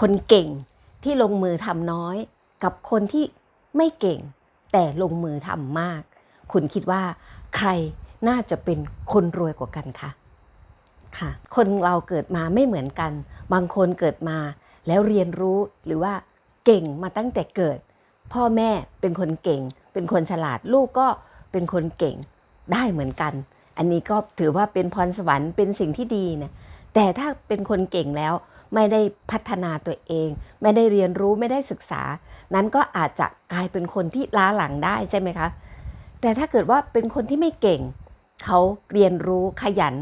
คนเก่งที่ลงมือทำน้อย กับคนที่ไม่เก่ง แต่ลงมือทำมาก คุณคิดว่า ใครน่าจะเป็นคนรวยกว่ากันคะค่ะ คนเราเกิดมาไม่เหมือนกัน บางคนเกิดมาแล้วเรียนรู้หรือว่าเก่งมาตั้งแต่เกิด พ่อแม่เป็นคนเก่ง เป็นคนฉลาดลูกก็เป็นคนเก่งได้เหมือนกัน อันนี้ก็ถือว่าเป็นพรสวรรค์เป็นสิ่งที่ดีนะแต่ถ้าเป็นคนเก่งแล้ว ไม่ได้พัฒนาตัวเอง ไม่ได้เรียนรู้ไม่ได้ศึกษา นั้นก็อาจจะกลายเป็นคนที่ล้าหลังได้ใช่ไหมคะ แต่ถ้าเกิดว่าเป็นคนที่ไม่เก่ง เขาเรียนรู้ขยัน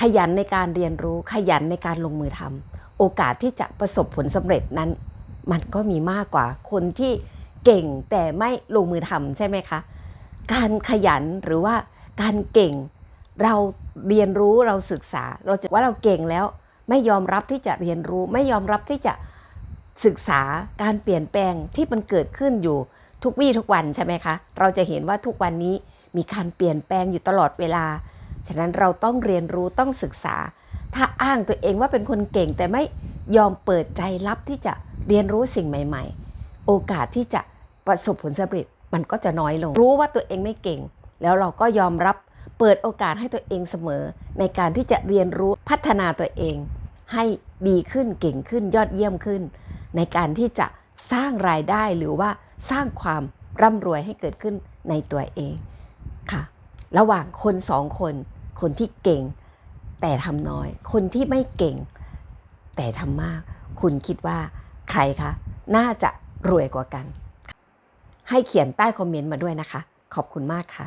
ขยันในการเรียนรู้ขยันในการลงมือทำโอกาสที่จะประสบผลสำเร็จนั้น มันก็มีมากกว่าคนที่เก่งแต่ไม่ลงมือทำใช่ไหมคะ การขยันหรือว่าการเก่งเราเรียนรู้เราศึกษา เราจะว่าเราเก่งแล้ว ไม่ยอมรับที่จะเรียนรู้ ไม่ยอมรับที่จะศึกษาการเปลี่ยนแปลงที่มันเกิดขึ้นอยู่ทุกวี่ทุกวันใช่ไหมคะ เราจะเห็นว่าทุกวันนี้มีการเปลี่ยนแปลงอยู่ตลอดเวลา ฉะนั้นเราต้องเรียนรู้ต้องศึกษา ถ้าอ้างตัวเองว่าเป็นคนเก่งแต่ไม่ยอมเปิดใจรับที่จะเรียนรู้สิ่งใหม่ ๆ โอกาสที่จะประสบผลสำเร็จมันก็จะน้อยลง รู้ว่าตัวเองไม่เก่ง แล้วเราก็ยอมรับเปิดโอกาสให้ตัวเองเสมอ ในการที่จะเรียนรู้พัฒนาตัวเอง ให้ดีขึ้นเก่งขึ้นยอดเยี่ยมขึ้น ในการที่จะสร้างรายได้หรือว่าสร้างความร่ำรวยให้เกิดขึ้นในตัวเองค่ะ ระหว่างคนสองคน คนที่เก่งแต่ทำน้อย คนที่ไม่เก่ง แต่ทำมาก คุณคิดว่าใครคะ น่าจะรวยกว่ากัน ให้เขียนใต้คอมเมนต์มาด้วยนะคะ ขอบคุณมากค่ะ